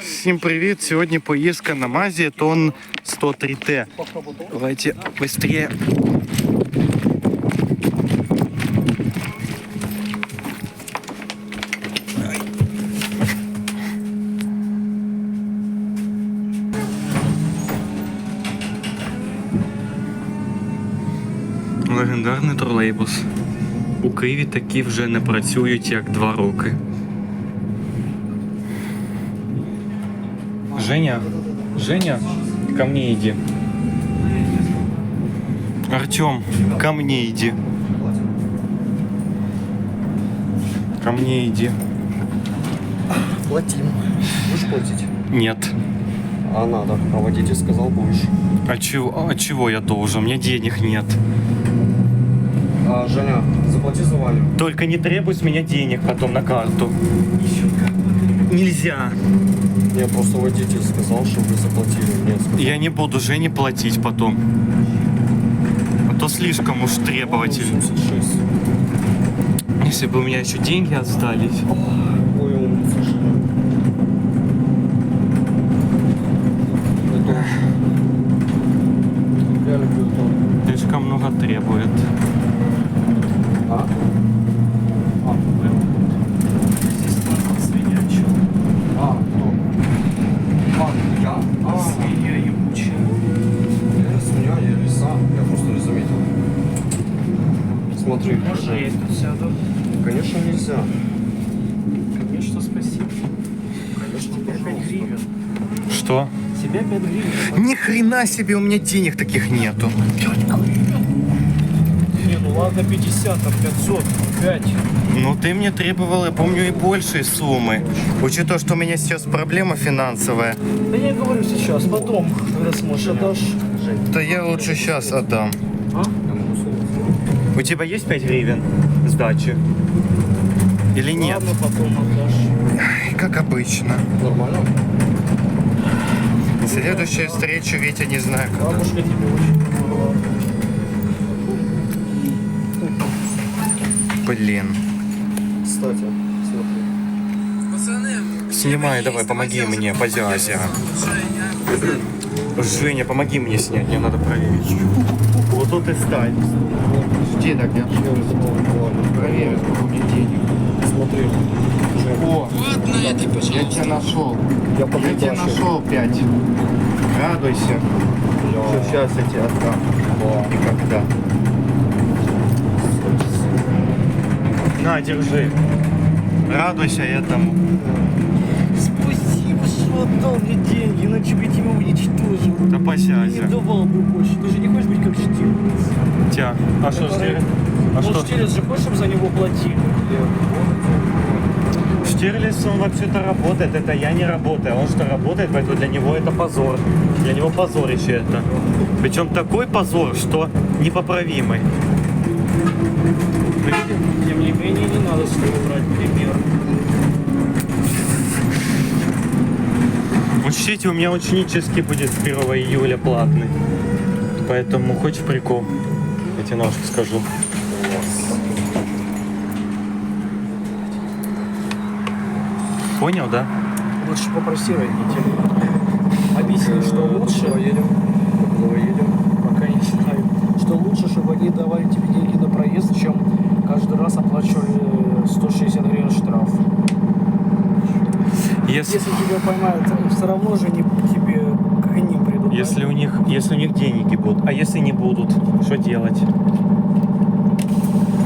Всім привіт! Сьогодні поїздка на Мазі Тон 103Т. Давайте быстрее. Легендарний тролейбус. У Києві такі вже не працюють як два роки. Женя, Женя, ко мне иди. Артем, ко мне иди. Ко мне иди. Платим. Будешь платить? Нет. А надо. А водитель сказал будешь. А чего, а чего я должен? У меня денег нет. А, Женя, заплати за Ваню. Только не требуй с меня денег потом на карту. Нельзя. Не, просто водитель сказал, что вы заплатили. Нет, сказал. Я не буду Жене платить потом. А то слишком уж требовательно. 86. Если бы у меня еще деньги остались. Ой, умница, Женя. Это... Я люблю это. Слишком много требует. А? А, А, кто? А, я? А, Свинья ебучая. я не свинья, я лиса. Я просто не заметил. Смотри. Можно я тут сяду? Конечно, нельзя. Конечно, спасибо. Конечно, Тебе 5 пожалуйста. гривен. Что? Себе 5 гривен. Ни хрена себе, у меня денег таких нету. Не, ну ладно 50, там 500, 5. Ну, ты мне требовал, я помню, и большей суммы. Учитывая, что у меня сейчас проблема финансовая, Да я говорю сейчас, потом, когда сможешь отдашь. то я лучше сейчас отдам. А? У тебя есть 5 гривен сдачи? Или нет? Ладно, потом отдашь. Как обычно. Нормально? Следующая встреча, Витя, не знаю когда. Бабушка тебе очень помогла. Блин. Кстати, смотри. Снимай, давай, помоги мне, позязя. Женя, помоги мне снять, мне надо проверить. Вот тут и стань. Жди так, я ладно. проверю, сколько у меня денег. Смотри. О, я тебя нашел. я Я тебя нашел пять. Радуйся. Бля. Сейчас я тебе отдам. Да. И когда. На, держи. Радуйся этому. Что отдал мне деньги, иначе бы я тебя уничтожил. Да Не посязя. давал бы больше. Ты же не хочешь быть как штирлиц? Тя. А что Штирлиц? А ну, что? штирлиц же хочешь, чтобы за него платили? Штирлиц, он вообще-то работает. Это я не работаю. Он что работает, поэтому для него это позор. Для него позорище это. Причем такой позор, что непоправимый. Тем не менее, не надо с него брать пример. Учтите, у меня ученический будет с 1 июля платный. Поэтому хочешь прикол? Я тебе ножку скажу. Понял, да? Лучше попроси родителей. Объясни, что лучше, Куда едем? Куда едем? пока не знаю, что лучше, чтобы они давали тебе деньги на проезд, чем каждый раз оплачивали 160 гривен штраф. Если, Если тебя поймают, все равно же не тебе к ним придут. если у них, если у них деньги будут, а если не будут, что делать?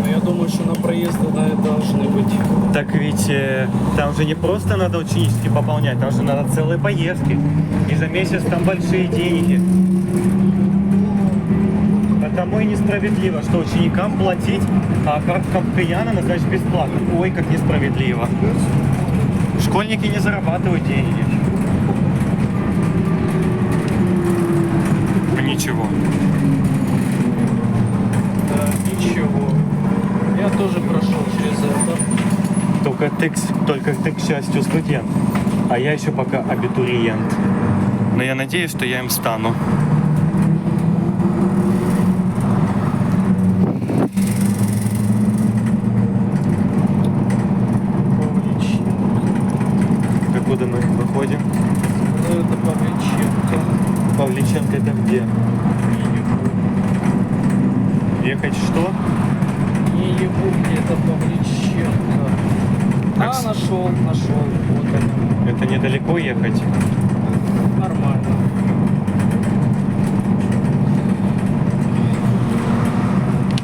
Но я думаю, что на проезды да, должны быть. Так ведь э, там же не просто надо ученический пополнять, там же надо целые поездки. И за месяц там большие деньги. Потому и несправедливо, что ученикам платить, а карткам кияна значит бесплатно. Ой, как несправедливо. Школьники не зарабатывают деньги. Ничего. Да, ничего. Я тоже прошел через это. Только ты, к- только ты, к счастью, студент. А я еще пока абитуриент. Но я надеюсь, что я им стану. Откуда мы выходим? Ну, это Павличенко. Павличенко это где? Ехать что? Не ебу, где это Павличенко. Так А, нашел, нашел. Вот они. Это недалеко ехать? Нормально.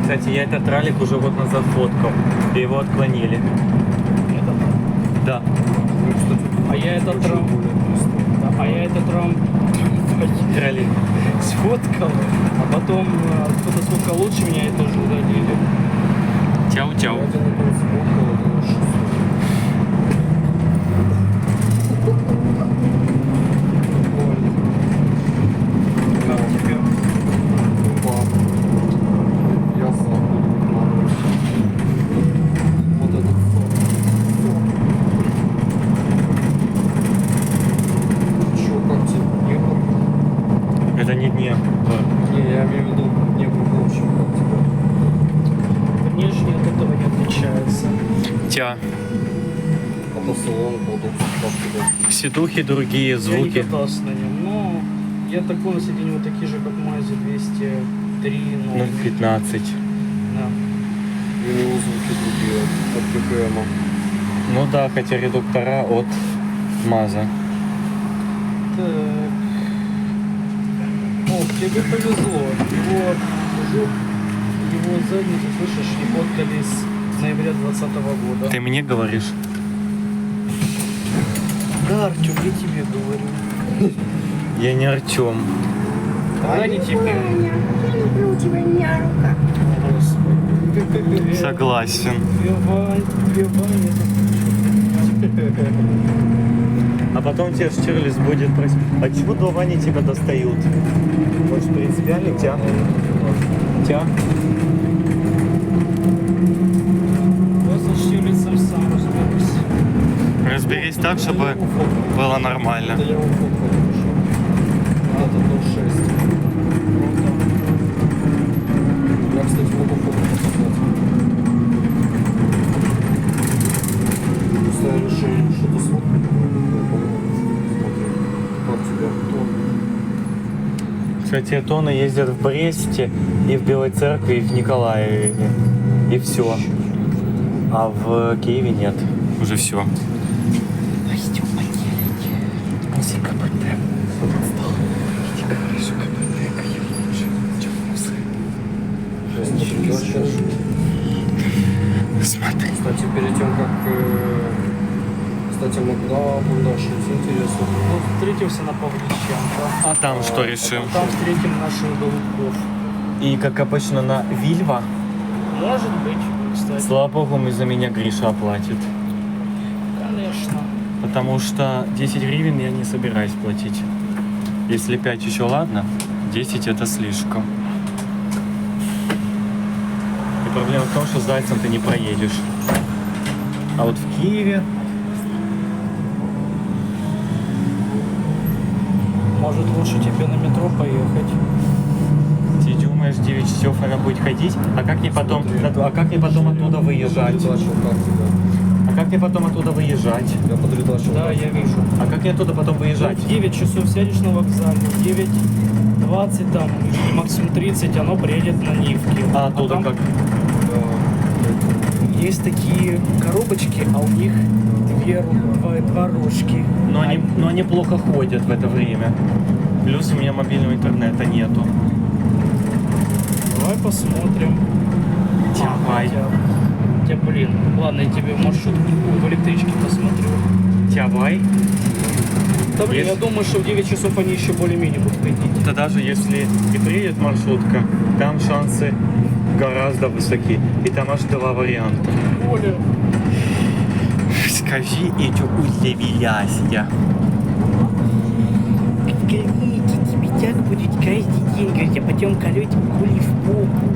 Кстати, я этот ралик уже год назад фоткал. И его отклонили. Это Да. А я этот. Да, а я этот рам Ралик. сфоткал, а потом э, кто-то сколько лучше меня и тоже удалили. Чау-чау. Я один был сфоткал, это шестой. Прикольно. Как тебе? Опа. Я сам буду выкладывать. Вот этот фон. Чё, как тебе? Небо? Это не Днепр. Не, я имею в виду как тебе? Внешне от этого не отличается. Тя. А по салону, по удобству, как тебе? Сидухи, другие Я не звуки. катался на нем, но я такой на сиденье вот такие же, как Мази 203, но... 0,15. Да. И у него звуки другие, от БКМа. Ну да, хотя редуктора от МАЗа. Так. Тебе повезло. Его жук, его задницу, слышишь, не фоткали с ноября 2020 года. Ты мне говоришь? Да, Артем, я тебе говорю. Я не Артем. Когда не тебе. Я люблю у тебя меня рука. Господи. Согласен. Вивай, вивай, А потом тебе Штирлиц будет просить, а чего дома они тебя достают? Может, принципиально тя? Тя? Я со Штирлицем сам разберусь. Разберись так, чтобы было нормально. Это я его фоткал хорошо. Этот 06. Я, кстати, могу фото. Просто я решил что-то сфоткать. Я помню. Смотри. Как тебя? Кто? Кстати, тоны ездят в Бресте и в Белой Церкви, и в Николаеве. И все. А в Киеве нет. Уже все. Смотри. Кстати, перед тем, как... Кстати, Макда, дальше интересно. Ну, встретился на Павличенко. А там что решим? Там встретим наших голубков. И как обычно на Вильва. Может быть, кстати. Слава богу, мы за меня Гриша оплатит. Конечно. Потому что 10 гривен я не собираюсь платить. Если 5 еще ладно, 10 это слишком. И проблема в том, что с зайцем ты не проедешь. А вот в Киеве Может, лучше тебе на метро поехать. ты думаешь 9 часов она будет ходить, а как мне потом, а как мне потом оттуда выезжать? А как мне потом оттуда выезжать? Я подредачил. Да, я вижу. А как мне оттуда потом выезжать? В 9 часов сядешь на вокзале, в 9.20 там, или максимум 30, оно приедет на Нивки. А оттуда там как? Есть такие коробочки, а у них две, два, два рожки. Но они, но они плохо ходят в это время. Плюс у меня мобильного интернета нету. Давай посмотрим. Давай. Хотя, блин, ладно, я тебе маршрутку в электричке посмотрю. Давай. Да, блин, Есть. я думаю, что в 9 часов они еще более-менее будут ходить. Это даже если и приедет маршрутка, там шансы гораздо высоки. И там аж два варианта. Оля. Скажи, и что удивилась я. Гоните, тебе так будет каждый день говорить, а потом колоть кули в попу.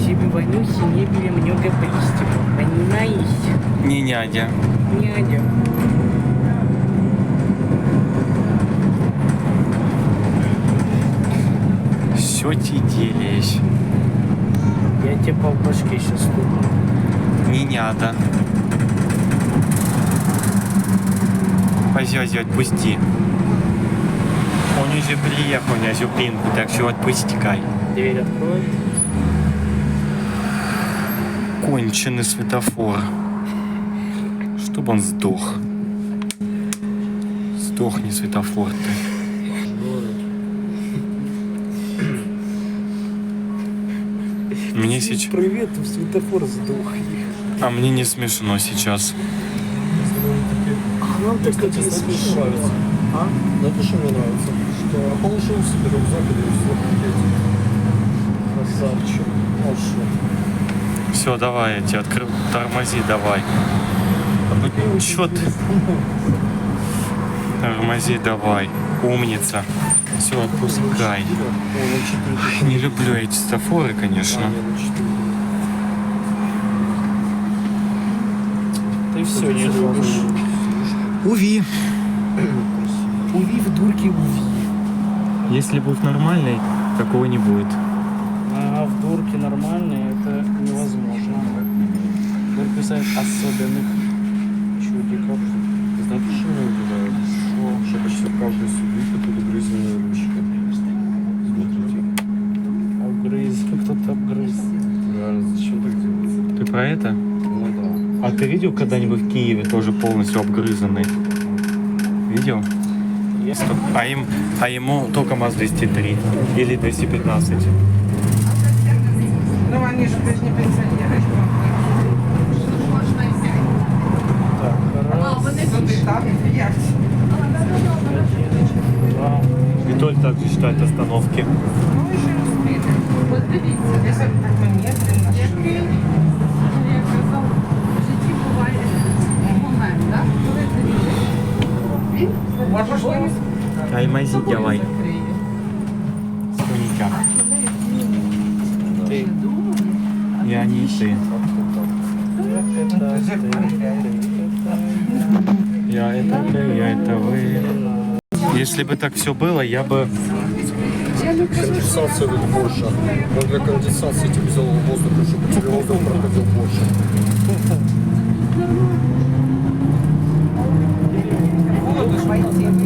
Себе Ванюсе не били много приступов, понимаешь? Не нядя. Няня. Все ты делаешь. Я тебе по башке сейчас стукну. Не нята. Зязя, отпусти. Он уже приехал на зупинку, так что отпускай. Дверь открой. Конченый светофор. Чтоб он сдох. Сдохни, светофор ты. Мне сейчас... Привет, светофор сдох. А мне не смешно сейчас. А нам так кстати, что нравится? А? Знаете, что мне нравится? Что я положил себе рюкзак и все Красавчик. Что. Все, давай, я тебе открыл. Тормози, давай. Чё ты? Тормози, давай. Умница. Все, отпускай. О, на 4 тысячи. Не люблю эти светофоры, конечно. Не, на 4. Ты все не любишь. Уви. Уви в дурке уви. Если будет нормальный, такого не будет. А в дурке нормальные это невозможно. Только писать особенных чудиков. Знаете, что меня удивляет? Что, что почти в каждой субъекте тут угрызенные ручки. Смотрите. Обгрыз. Кто-то обгрыз. Реально, зачем так делать? Ты про это? А ты видел когда-нибудь в Киеве тоже полностью обгрызанный? Видел? Есть. А, им, а ему только МАЗ-203 или 215. Ну, они же не пенсионеры. Таймази давай. Соника. Ты. Я не перевіряєте. Я это ты, я это вы. Если бы так все было, я бы... Конденсация тут больше. Он для конденсации тебе взял воздуха, чтобы тебе воздух проходил больше. Воду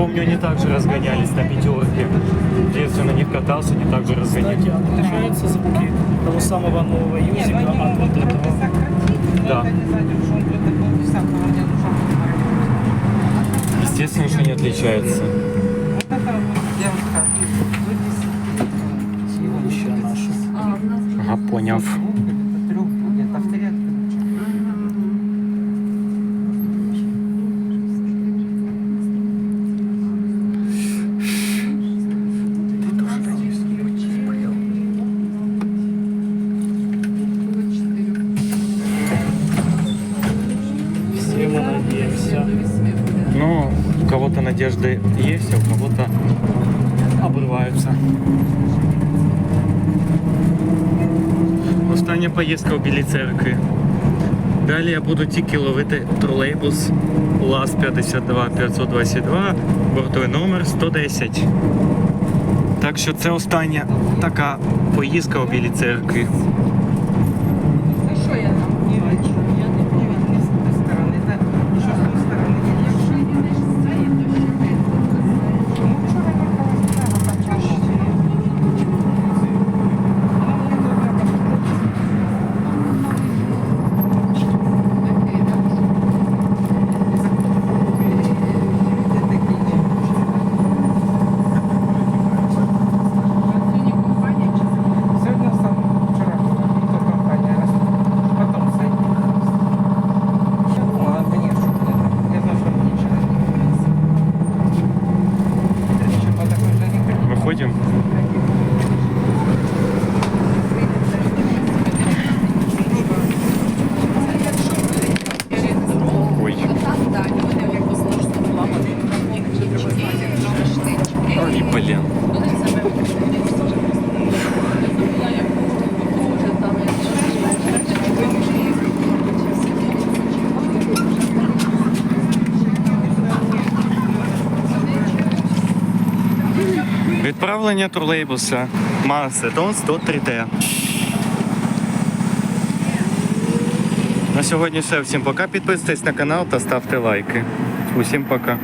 помню, они также разгонялись на пятерке. В детстве на них катался, они также разгонялись. Кстати, отличаются звуки того самого нового юзика от вот этого. Да. Естественно, что не отличается. Вот это надежды есть, а у кого-то обрываются. Остання поїздка в Білій церкві. Далі я буду тільки ловити тролейбус УАЗ 52 522, бортовий номер 110. Так що це остання така поїздка в Білій церкві. Оновлення тролейбуса Маsetон 103T. На сьогодні все. Всім пока. Підписуйтесь на канал та ставте лайки. Усім пока.